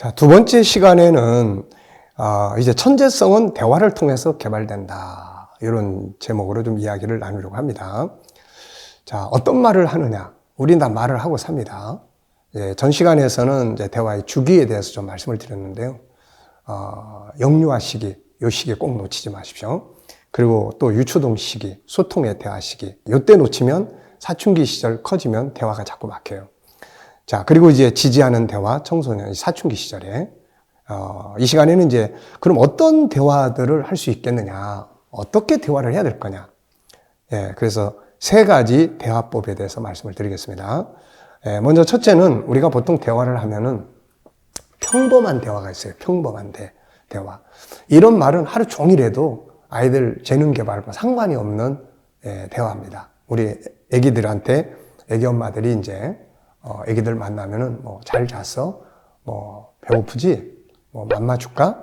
자, 두 번째 시간에는 아, 이제 천재성은 대화를 통해서 개발된다. 이런 제목으로 좀 이야기를 나누려고 합니다. 자, 어떤 말을 하느냐? 우린 다 말을 하고 삽니다. 예, 전 시간에서는 이제 대화의 주기에 대해서 좀 말씀을 드렸는데요. 어, 영유아 시기, 요 시기 꼭 놓치지 마십시오. 그리고 또 유초동 시기, 소통의 대화 시기. 요때 놓치면 사춘기 시절 커지면 대화가 자꾸 막혀요. 자, 그리고 이제 지지하는 대화, 청소년, 사춘기 시절에. 어, 이 시간에는 이제 그럼 어떤 대화들을 할 수 있겠느냐? 어떻게 대화를 해야 될 거냐? 예, 그래서 세 가지 대화법에 대해서 말씀을 드리겠습니다. 예, 먼저 첫째는 우리가 보통 대화를 하면은 평범한 대화가 있어요. 평범한 대, 대화. 이런 말은 하루 종일 해도 아이들 재능 개발과 상관이 없는 예, 대화입니다. 우리 애기들한테 애기 엄마들이 이제 어, 애기들 만나면은 뭐 잘 잤어? 뭐 배고프지? 뭐 맘마 줄까?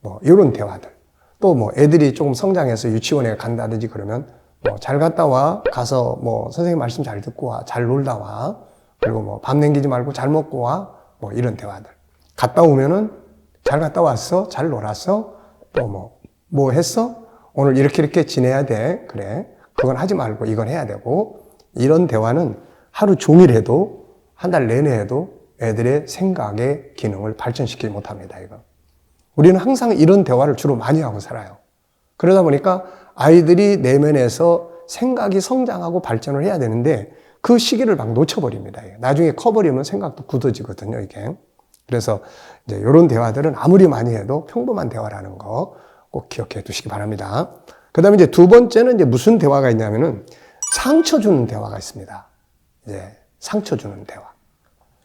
뭐 이런 대화들. 또 뭐 애들이 조금 성장해서 유치원에 간다든지 그러면 뭐 잘 갔다 와. 가서 뭐 선생님 말씀 잘 듣고 와. 잘 놀다 와. 그리고 뭐 밥 남기지 말고 잘 먹고 와. 뭐 이런 대화들. 갔다 오면은 잘 갔다 왔어? 잘 놀았어? 또 뭐, 뭐 했어? 오늘 이렇게 이렇게 지내야 돼. 그래. 그건 하지 말고 이건 해야 되고. 이런 대화는 하루 종일 해도 한 달 내내 해도 애들의 생각의 기능을 발전시키지 못합니다, 이거. 우리는 항상 이런 대화를 주로 많이 하고 살아요. 그러다 보니까 아이들이 내면에서 생각이 성장하고 발전을 해야 되는데 그 시기를 막 놓쳐버립니다. 나중에 커버리면 생각도 굳어지거든요, 이게. 그래서 이제 이런 대화들은 아무리 많이 해도 평범한 대화라는 거 꼭 기억해 두시기 바랍니다. 그 다음에 이제 두 번째는 이제 무슨 대화가 있냐면은 상처 주는 대화가 있습니다. 이제 상처 주는 대화.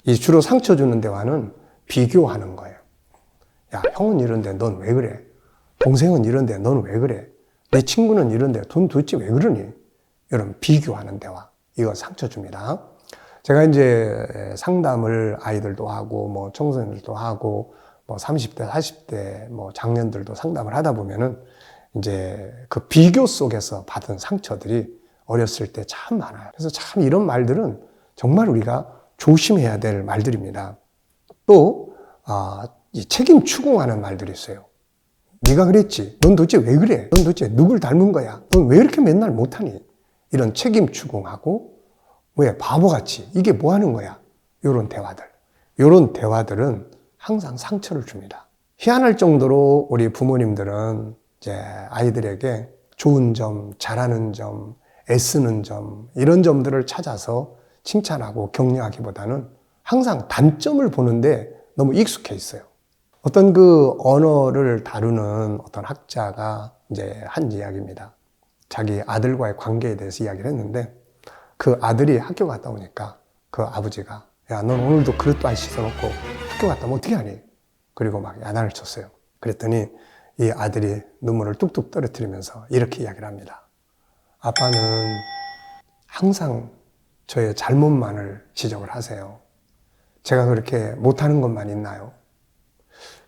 이 주로 상처 주는 대화는 비교하는 거예요. 야, 형은 이런데 넌 왜 그래? 동생은 이런데 넌 왜 그래? 내 친구는 이런데 돈 도대체 왜 그러니? 이런 비교하는 대화. 이거 상처 줍니다. 제가 이제 상담을 아이들도 하고, 뭐 청소년들도 하고, 뭐 30대, 40대, 뭐 장년들도 상담을 하다 보면은 이제 그 비교 속에서 받은 상처들이 어렸을 때 참 많아요. 그래서 참 이런 말들은 정말 우리가 조심해야 될 말들입니다. 또, 아, 이 책임 추궁하는 말들이 있어요. 네가 그랬지. 넌 도대체 왜 그래? 넌 도대체 누굴 닮은 거야? 넌 왜 이렇게 맨날 못하니? 이런 책임 추궁하고 왜 바보같이 이게 뭐 하는 거야? 이런 대화들. 이런 대화들은 항상 상처를 줍니다. 희한할 정도로 우리 부모님들은 이제 아이들에게 좋은 점, 잘하는 점, 애쓰는 점, 이런 점들을 찾아서 칭찬하고 격려하기보다는 항상 단점을 보는데 너무 익숙해 있어요. 어떤 그 언어를 다루는 어떤 학자가 이제 한 이야기입니다. 자기 아들과의 관계에 대해서 이야기를 했는데 그 아들이 학교 갔다 오니까 그 아버지가 야, 넌 오늘도 그릇도 안 씻어놓고 학교 갔다 오면 어떻게 하니? 그리고 막 야단을 쳤어요. 그랬더니 이 아들이 눈물을 뚝뚝 떨어뜨리면서 이렇게 이야기를 합니다. 아빠는 항상 저의 잘못만을 지적을 하세요. 제가 그렇게 못하는 것만 있나요?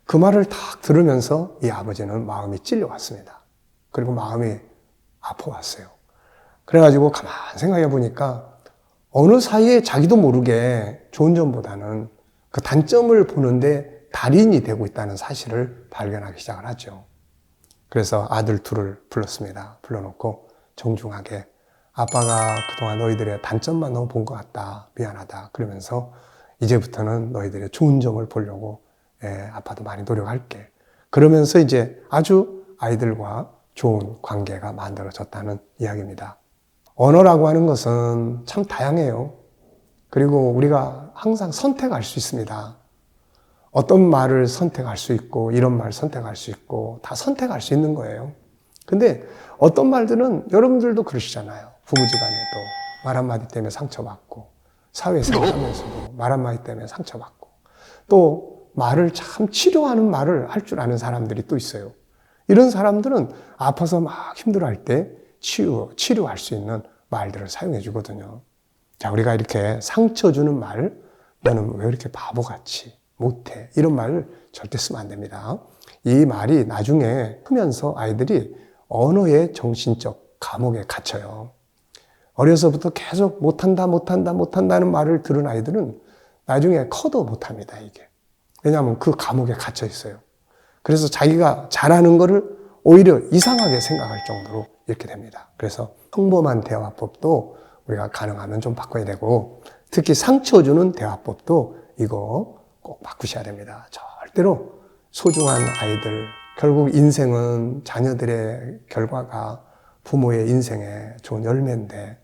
그 말을 딱 들으면서 이 아버지는 마음이 찔려왔습니다. 그리고 마음이 아파왔어요. 그래가지고 가만 생각해 보니까 어느 사이에 자기도 모르게 좋은 점보다는 그 단점을 보는데 달인이 되고 있다는 사실을 발견하기 시작을 하죠. 그래서 아들 둘을 불렀습니다. 불러놓고 정중하게 아빠가 그동안 너희들의 단점만 너무 본 것 같다. 미안하다. 그러면서 이제부터는 너희들의 좋은 점을 보려고 예, 아빠도 많이 노력할게. 그러면서 이제 아주 아이들과 좋은 관계가 만들어졌다는 이야기입니다. 언어라고 하는 것은 참 다양해요. 그리고 우리가 항상 선택할 수 있습니다. 어떤 말을 선택할 수 있고, 이런 말 선택할 수 있고, 다 선택할 수 있는 거예요. 근데 어떤 말들은 여러분들도 그러시잖아요. 부부지간에 도 말 한마디 때문에 상처받고, 사회에서 하면서도 말 한마디 때문에 상처받고, 또 말을 참 치료하는 말을 할 줄 아는 사람들이 또 있어요. 이런 사람들은 아파서 막 힘들어할 때 치유, 치료할 수 있는 말들을 사용해 주거든요. 자, 우리가 이렇게 상처 주는 말, 너는 왜 이렇게 바보같이 못해? 이런 말을 절대 쓰면 안 됩니다. 이 말이 나중에 크면서 아이들이 언어의 정신적 감옥에 갇혀요. 어려서부터 계속 못한다, 못한다, 못한다는 말을 들은 아이들은 나중에 커도 못합니다, 이게. 왜냐하면 그 감옥에 갇혀 있어요. 그래서 자기가 잘하는 거를 오히려 이상하게 생각할 정도로 이렇게 됩니다. 그래서 평범한 대화법도 우리가 가능하면 좀 바꿔야 되고 특히 상처 주는 대화법도 이거 꼭 바꾸셔야 됩니다. 절대로 소중한 아이들 결국 인생은 자녀들의 결과가 부모의 인생의 좋은 열매인데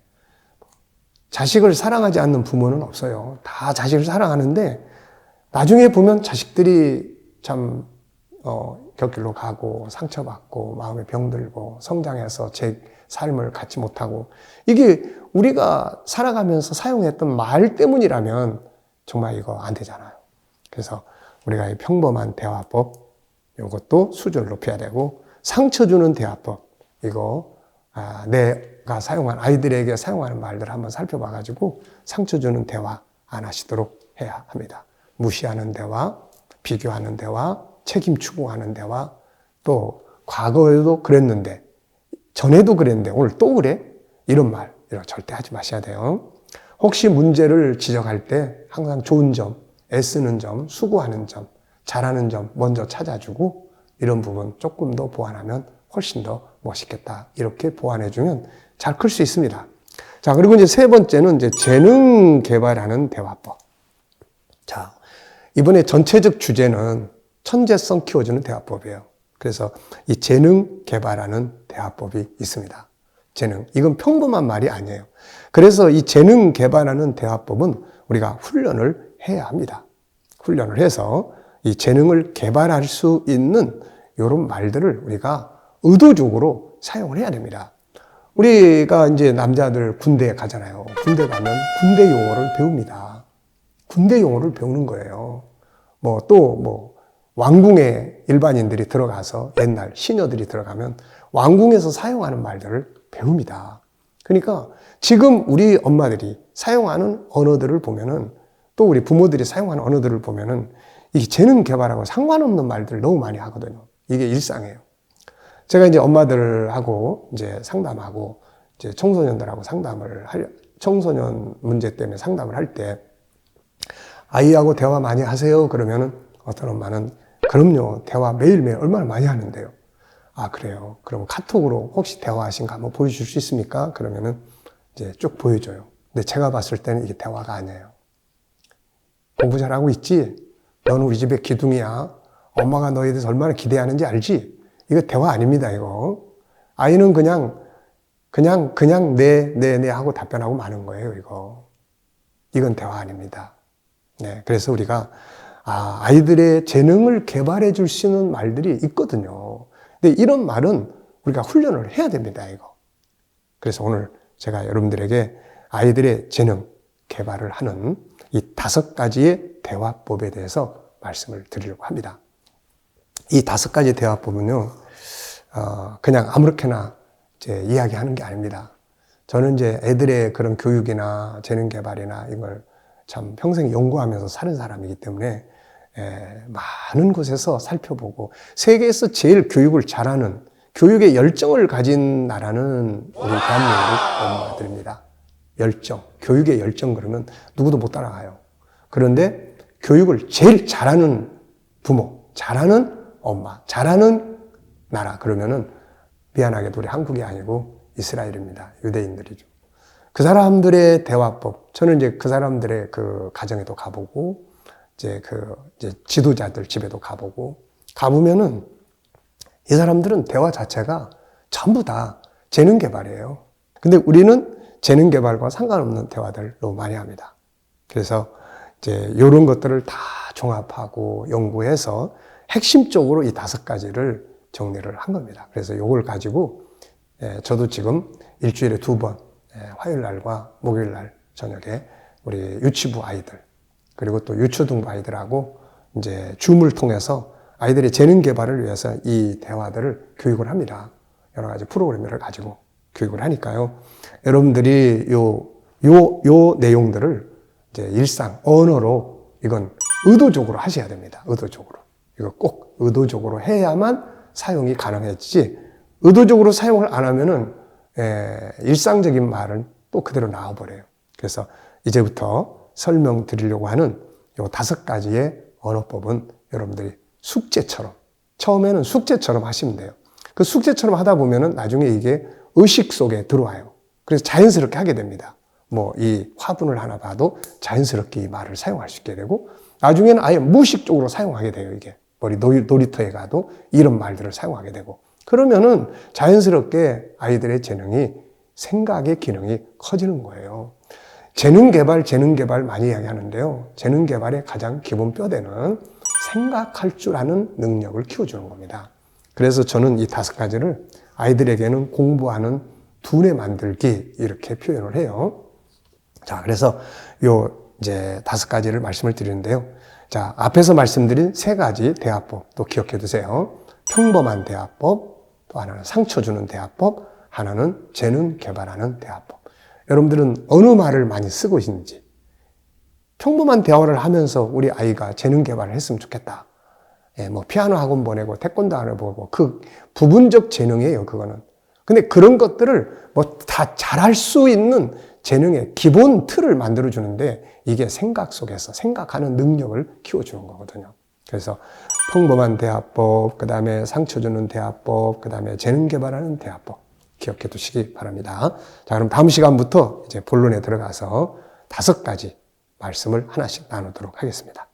자식을 사랑하지 않는 부모는 없어요. 다 자식을 사랑하는데 나중에 보면 자식들이 참 어, 곁길로 가고 상처받고 마음에 병들고 성장해서 제 삶을 갖지 못하고 이게 우리가 살아가면서 사용했던 말 때문이라면 정말 이거 안 되잖아요. 그래서 우리가 이 평범한 대화법 이것도 수준을 높여야 되고 상처 주는 대화법 이거 아, 내가 사용한 아이들에게 사용하는 말들 한번 살펴봐 가지고 상처 주는 대화 안 하시도록 해야 합니다. 무시하는 대화, 비교하는 대화, 책임 추구하는 대화, 또 과거에도 그랬는데 전에도 그랬는데 오늘 또 그래? 이런 말 이런 절대 하지 마셔야 돼요. 혹시 문제를 지적할 때 항상 좋은 점, 애쓰는 점, 수고하는 점, 잘하는 점 먼저 찾아주고 이런 부분 조금 더 보완하면 훨씬 더 멋있겠다. 이렇게 보완해주면 잘 클 수 있습니다. 자, 그리고 이제 세 번째는 이제 재능 개발하는 대화법. 자, 이번에 전체적 주제는 천재성 키워주는 대화법이에요. 그래서 이 재능 개발하는 대화법이 있습니다. 재능. 이건 평범한 말이 아니에요. 그래서 이 재능 개발하는 대화법은 우리가 훈련을 해야 합니다. 훈련을 해서 이 재능을 개발할 수 있는 이런 말들을 우리가 의도적으로 사용을 해야 됩니다. 우리가 이제 남자들 군대에 가잖아요. 군대 가면 군대 용어를 배웁니다. 군대 용어를 배우는 거예요. 뭐또뭐 왕궁에 일반인들이 들어가서 옛날 시녀들이 들어가면 왕궁에서 사용하는 말들을 배웁니다. 그러니까 지금 우리 엄마들이 사용하는 언어들을 보면은 또 우리 부모들이 사용하는 언어들을 보면은 이 재능 개발하고 상관없는 말들을 너무 많이 하거든요. 이게 일상이에요. 제가 이제 엄마들하고 이제 상담하고 이제 청소년들하고 상담을 할, 청소년 문제 때문에 상담을 할 때 아이하고 대화 많이 하세요? 그러면은 어떤 엄마는 그럼요. 대화 매일매일 얼마나 많이 하는데요. 아, 그래요. 그럼 카톡으로 혹시 대화하신 거 한번 보여줄 수 있습니까? 그러면은 이제 쭉 보여줘요. 근데 제가 봤을 때는 이게 대화가 아니에요. 공부 잘하고 있지? 너는 우리 집의 기둥이야. 엄마가 너에 대해서 얼마나 기대하는지 알지? 이거 대화 아닙니다, 이거. 아이는 그냥, 그냥, 그냥 네, 네, 네 하고 답변하고 마는 거예요, 이거. 이건 대화 아닙니다. 네. 그래서 우리가, 아, 아이들의 재능을 개발해 줄 수 있는 말들이 있거든요. 근데 이런 말은 우리가 훈련을 해야 됩니다, 이거. 그래서 오늘 제가 여러분들에게 아이들의 재능 개발을 하는 이 다섯 가지의 대화법에 대해서 말씀을 드리려고 합니다. 이 다섯 가지 대화법은요, 어, 그냥 아무렇게나 이제 이야기하는 게 아닙니다. 저는 이제 애들의 그런 교육이나 재능 개발이나 이걸 참 평생 연구하면서 사는 사람이기 때문에 에, 많은 곳에서 살펴보고 세계에서 제일 교육을 잘하는 교육의 열정을 가진 나라는 우리 대한민국 엄마들입니다. 열정, 교육의 열정 그러면 누구도 못 따라가요. 그런데 교육을 제일 잘하는 부모, 잘하는 엄마, 잘하는 나라 그러면은 미안하게도 우리 한국이 아니고 이스라엘입니다. 유대인들이죠. 그 사람들의 대화법, 저는 이제 그 사람들의 그 가정에도 가보고 이제 그 이제 지도자들 집에도 가보고 가보면은 이 사람들은 대화 자체가 전부 다 재능 개발이에요. 근데 우리는 재능 개발과 상관없는 대화들을 너무 많이 합니다. 그래서 이제 이런 것들을 다 종합하고 연구해서 핵심적으로 이 다섯 가지를 정리를 한 겁니다. 그래서 이걸 가지고 예, 저도 지금 일주일에 두 번, 예, 화요일 날과 목요일 날 저녁에 우리 유치부 아이들, 그리고 또 유초등부 아이들하고 이제 줌을 통해서 아이들의 재능 개발을 위해서 이 대화들을 교육을 합니다. 여러 가지 프로그램을 가지고 교육을 하니까요. 여러분들이 요, 요, 요 내용들을 이제 일상, 언어로 이건 의도적으로 하셔야 됩니다. 의도적으로. 이거 꼭 의도적으로 해야만 사용이 가능해지지, 의도적으로 사용을 안 하면은, 에, 일상적인 말은 또 그대로 나와버려요. 그래서 이제부터 설명드리려고 하는 요 다섯 가지의 언어법은 여러분들이 숙제처럼 처음에는 숙제처럼 하시면 돼요. 그 숙제처럼 하다 보면은 나중에 이게 의식 속에 들어와요. 그래서 자연스럽게 하게 됩니다. 뭐 이 화분을 하나 봐도 자연스럽게 이 말을 사용할 수 있게 되고 나중에는 아예 무의식적으로 사용하게 돼요. 이게 놀이- 놀이터에 가도 이런 말들을 사용하게 되고 그러면은 자연스럽게 아이들의 재능이 생각의 기능이 커지는 거예요. 재능 개발, 재능 개발 많이 이야기하는데요. 재능 개발의 가장 기본 뼈대는 생각할 줄 아는 능력을 키워주는 겁니다. 그래서 저는 이 다섯 가지를 아이들에게는 공부하는 두뇌 만들기 이렇게 표현을 해요. 자, 그래서 요 이제 다섯 가지를 말씀을 드리는데요. 자, 앞에서 말씀드린 세 가지 대화법 또 기억해 두세요. 평범한 대화법, 또 하나는 상처 주는 대화법, 하나는 재능 개발하는 대화법. 여러분들은 어느 말을 많이 쓰고 있는지, 평범한 대화를 하면서 우리 아이가 재능 개발을 했으면 좋겠다. 예, 뭐 피아노 학원 보내고 태권도 학원 보고 그 부분적 재능이에요, 그거는. 근데 그런 것들을 뭐 다 잘할 수 있는 재능의 기본 틀을 만들어 주는데 이게 생각 속에서 생각하는 능력을 키워 주는 거거든요. 그래서 평범한 대화법, 그 다음에 상처 주는 대화법, 그 다음에 재능 개발하는 대화법 기억해 두시기 바랍니다. 자, 그럼 다음 시간부터 이제 본론에 들어가서 다섯 가지 말씀을 하나씩 나누도록 하겠습니다.